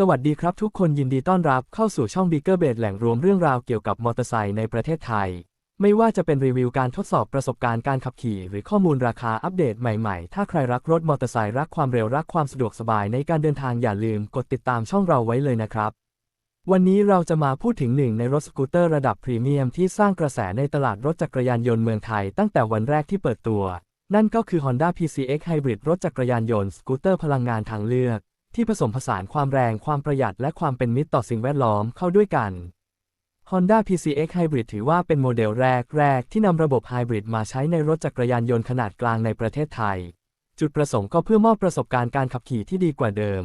สวัสดีครับทุกคนยินดีต้อนรับเข้าสู่ช่อง Bigger b a t แหล่งรวมเรื่องราวเกี่ยวกับมอเตอร์ไซค์ในประเทศไทย ไม่ว่าจะเป็นรีวิวการทดสอบประสบการณ์การขับขี่ หรือข้อมูลราคาอัปเดตใหม่ๆ ถ้าใครรักรถมอเตอร์ไซค์รักความเร็วรักความสะดวกสบายในการเดินทางอย่าลืมกดติดตามช่องเราไว้เลยนะครับ วันนี้เราจะมาพูดถึงหนึ่งในรถสกูตเตอร์ระดับพรีเมียมที่สร้างกระแสในตลาดรถจักรยานยนต์เมืองไทยตั้งแต่วันแรกที่เปิดตัว นั่นก็คือ Honda PCX Hybrid รถจักรยานยนต์สกูตเตอร์พลังงานทางเลือก ที่ผสมผสานความแรงความประหยัดและความเป็นมิตรต่อสิ่งแวดล้อมเข้าด้วยกัน Honda PCX Hybrid ถือว่าเป็นโมเดลแรกแรกที่นำระบบไฮบริดมาใช้ในรถจักรยานยนต์ขนาดกลางในประเทศไทย จุดประสงค์ก็เพื่อมอบประสบการณ์การขับขี่ที่ดีกว่าเดิม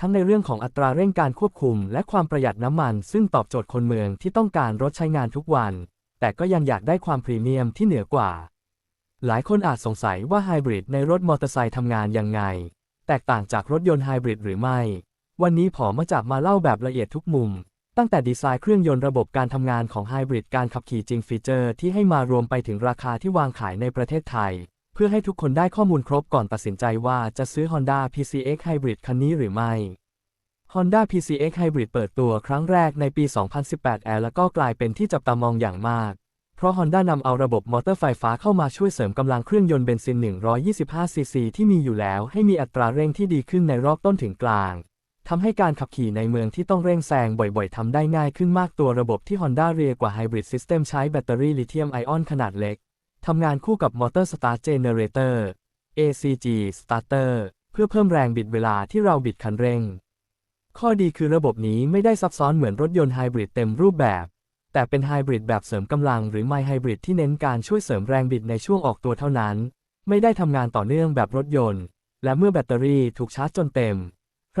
ทั้งในเรื่องของอัตราเร่งการควบคุม และความประหยัดน้ำมัน ซึ่งตอบโจทย์คนเมืองที่ต้องการรถใช้งานทุกวัน แต่ก็ยังอยากได้ความพรีเมียมที่เหนือกว่า หลายคนอาจสงสัยว่าไฮบริดในรถมอเตอร์ไซค์ทำงานยังไง แตกต่างจากรถยนต์ไฮบริดหรือไม่ วันนี้ผอมาจากมาเล่าแบบละเอียดทุกมุม ตั้งแต่ดีไซน์เครื่องยนต์ระบบการทำงานของไฮบริดการขับขี่จริงฟีเจอร์ที่ให้มารวมไปถึงราคาที่วางขายในประเทศไทย เพื่อให้ทุกคนได้ข้อมูลครบก่อนตัดสินใจว่าจะซื้อ Honda PCX Hybrid คันนี้หรือไม่ Honda PCX Hybrid เปิดตัวครั้งแรกในปี 2018 แล้วก็กลายเป็นที่จับตามองอย่างมาก ราะ Honda นำเอาระบบมอเตอร์ไฟฟ้าเข้ามาช่วยเสริมกำลังเครื่องยนต์เบนซิน 125 ซีซีที่มีอยู่แล้ว ให้มีอัตราเร่งที่ดีขึ้นในรอบต้นถึงกลางทำให้การขับขี่ในเมืองที่ต้องเร่งแซงบ่อยๆทำได้ง่ายขึ้นมากตัวระบบที่ Honda เรียกว่า Hybrid System ใช้แบตเตอรี่ลิเธียมไอออนขนาดเล็กทำงานคู่กับมอเตอร์สตาร์เจเนเรเตอร์ ACG Starter เพื่อเพิ่มแรงบิดเวลาที่เราบิดคันเร่ง ข้อดีคือระบบนี้ไม่ได้ซับซ้อนเหมือนรถยนต์ไฮบริดเต็มรูปแบบ แต่เป็นไฮบริดแบบเสริมกำลังหรือไมไฮบริดที่เน้นการช่วยเสริมแรงบิดในช่วงออกตัวเท่านั้น ไม่ได้ทำงานต่อเนื่องแบบรถยนต์ และเมื่อแบตเตอรี่ถูกชาร์จจนเต็ม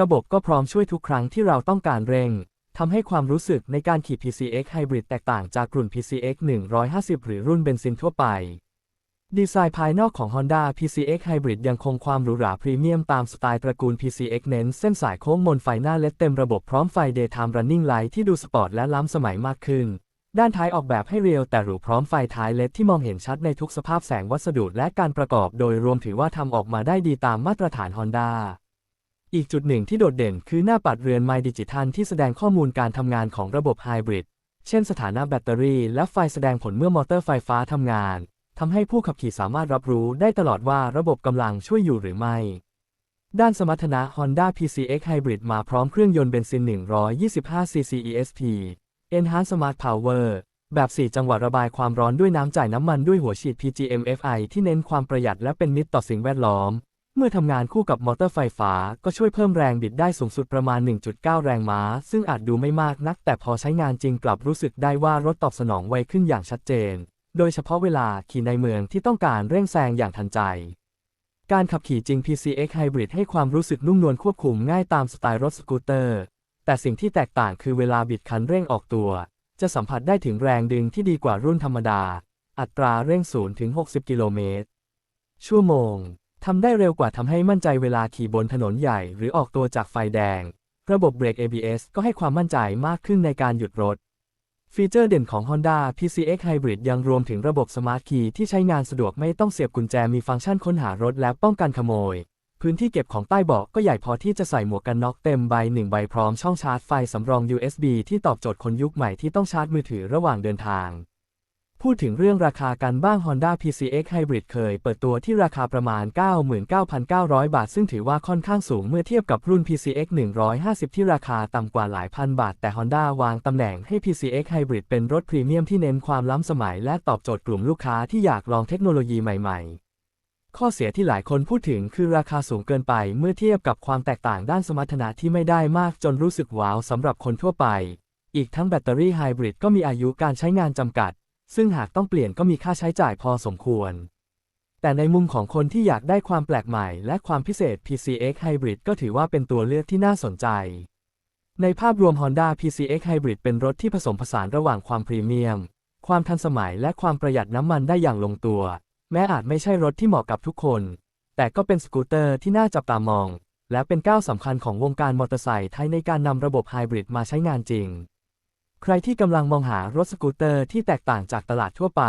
ระบบก็พร้อมช่วยทุกครั้งที่เราต้องการเร่งทำให้ความรู้สึกในการขี่ PCX Hybrid แตกต่างจากกลุ่น PCX 150 หรือรุ่นเบนซินทั่วไป ดีไซน์ภายนอกของ Honda PCX Hybrid ยังคงความหรูหราพรีเมียมตามสไตล์ตระกูล PCX เน้นเส้นสายโค้งมนไฟหน้าเลดเต็มระบบพร้อมไฟ Daytime Running Light ที่ดูสปอร์ตและล้ำสมัยมากขึ้น ด้านท้ายออกแบบให้เรียวแต่หรูพร้อมไฟท้ายเลดที่มองเห็นชัดในทุกสภาพแสงวัสดุและการประกอบโดยรวมถือว่าทำออกมาได้ดีตามมาตรฐาน Honda อีกจุดหนึ่งที่โดดเด่นคือหน้าปัดเรือนไมดิจิทัลที่แสดงข้อมูลการทำงานของระบบไฮบริด เช่นสถานะแบตเตอรี่และไฟแสดงผลเมื่อมอเตอร์ไฟฟ้าทำงาน ทำให้ผู้ขับขี่สามารถรับรู้ได้ตลอดว่าระบบกำลังช่วยอยู่หรือไม่ ด้านสมรรถนะ Honda PCX Hybrid มาพร้อมเครื่องยนต์เบนซิน 125 cc ESP Enhance Smart Power แบบ 4 จังหวะระบายความร้อนด้วยน้ำจ่ายน้ำมันด้วยหัวฉีด PGM-FI ที่เน้นความประหยัดและเป็นมิตรต่อสิ่งแวดล้อม เมื่อทำงานคู่กับมอเตอร์ไฟฟ้า ก็ช่วยเพิ่มแรงบิดได้สูงสุดประมาณ 1.9 แรงม้า ซึ่งอาจดูไม่มากนัก แต่พอใช้งานจริงกลับรู้สึกได้ว่ารถตอบสนองไวขึ้นอย่างชัดเจน โดยเฉพาะเวลาขี่ในเมืองที่ต้องการเร่งแซงอย่างทันใจการขับขี่จริง PCX Hybrid ให้ความรู้สึกนุ่มนวลควบคุมง่ายตามสไตล์รถสกูตเตอร์ แต่สิ่งที่แตกต่างคือเวลาบิดคันเร่งออกตัว จะสัมผัสได้ถึงแรงดึงที่ดีกว่ารุ่นธรรมดา อัตราเร่ง0ถึง60 กิโลเมตร ชั่วโมง ทำได้เร็วกว่าทำให้มั่นใจเวลาขี่บนถนนใหญ่หรือออกตัวจากไฟแดง ระบบเบรก ABS ก็ให้ความมั่นใจมากขึ้นในการหยุดรถ ฟีเจอร์เด่นของ Honda PCX Hybrid ยังรวมถึงระบบ Smart Key ที่ใช้งานสะดวกไม่ต้องเสียบกุญแจมีฟังก์ชันค้นหารถและป้องกันขโมย พื้นที่เก็บของใต้เบาะก็ใหญ่พอที่จะใส่หมวกกันน็อกเต็มใบหนึ่งใบพร้อมช่องชาร์จไฟสำรอง USB ที่ตอบโจทย์คนยุคใหม่ที่ต้องชาร์จมือถือระหว่างเดินทาง พูดถึงเรื่องราคากันบ้าง Honda PCX Hybrid เคยเปิดตัวที่ราคาประมาณ 99,900 บาท ซึ่งถือว่าค่อนข้างสูงเมื่อเทียบกับรุ่น PCX 150 ที่ราคาต่ำกว่าหลายพันบาท แต่ Honda วางตำแหน่งให้ PCX Hybrid เป็นรถพรีเมียมที่เน้นความล้ำสมัย และตอบโจทย์กลุ่มลูกค้าที่อยากลองเทคโนโลยีใหม่ ๆ ข้อเสียที่หลายคนพูดถึงคือราคาสูงเกินไปเมื่อเทียบกับความแตกต่างด้านสมรรถนะที่ไม่ได้มากจนรู้สึกว้าวสำหรับคนทั่วไป อีกทั้งแบตเตอรี่ไฮบริดก็มีอายุการใช้งานจำกัด ซึ่งหากต้องเปลี่ยนก็มีค่าใช้จ่ายพอสมควร แต่ในมุมของคนที่อยากได้ความแปลกใหม่และความพิเศษ PCX Hybrid ก็ถือว่าเป็นตัวเลือกที่น่าสนใจ ในภาพรวม Honda PCX Hybrid เป็นรถที่ผสมผสานระหว่างความพรีเมียม ความทันสมัยและความประหยัดน้ำมันได้อย่างลงตัว แม้อาจไม่ใช่รถที่เหมาะกับทุกคน แต่ก็เป็นสกูตเตอร์ที่น่าจับตามอง และเป็นก้าวสำคัญของวงการมอเตอร์ไซค์ไทยในการนำระบบไฮบริดมาใช้งานจริง ใครที่กำลังมองหารถสกูตเตอร์ที่แตกต่างจากตลาดทั่วไป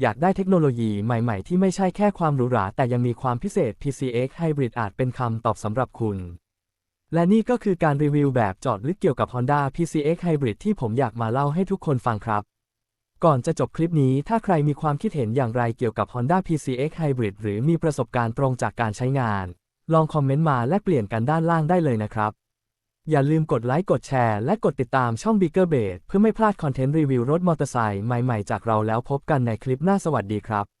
อยากได้เทคโนโลยีใหม่ๆ ที่ไม่ใช่แค่ความหรูหราแต่ยังมีความพิเศษ PCX Hybrid อาจเป็นคำตอบสำหรับคุณและนี่ก็คือการรีวิวแบบจอดลึกเกี่ยวกับ Honda PCX Hybrid ที่ผมอยากมาเล่าให้ทุกคนฟังครับ ก่อนจะจบคลิปนี้ถ้าใครมีความคิดเห็นอย่างไรเกี่ยวกับ Honda PCX Hybrid หรือมีประสบการณ์ตรงจากการใช้งาน ลองคอมเมนต์มาแลกเปลี่ยนกันด้านล่างได้เลยนะครับ อย่าลืมกดไลค์กดแชร์และกดติดตามช่อง Bigger b a s เพื่อไม่พลาดคอนเทนต์รีวิวรถมอเตอร์ไซค์ใหม่ๆจากเราแล้วพบกันในคลิปหน้าสวัสดีครับ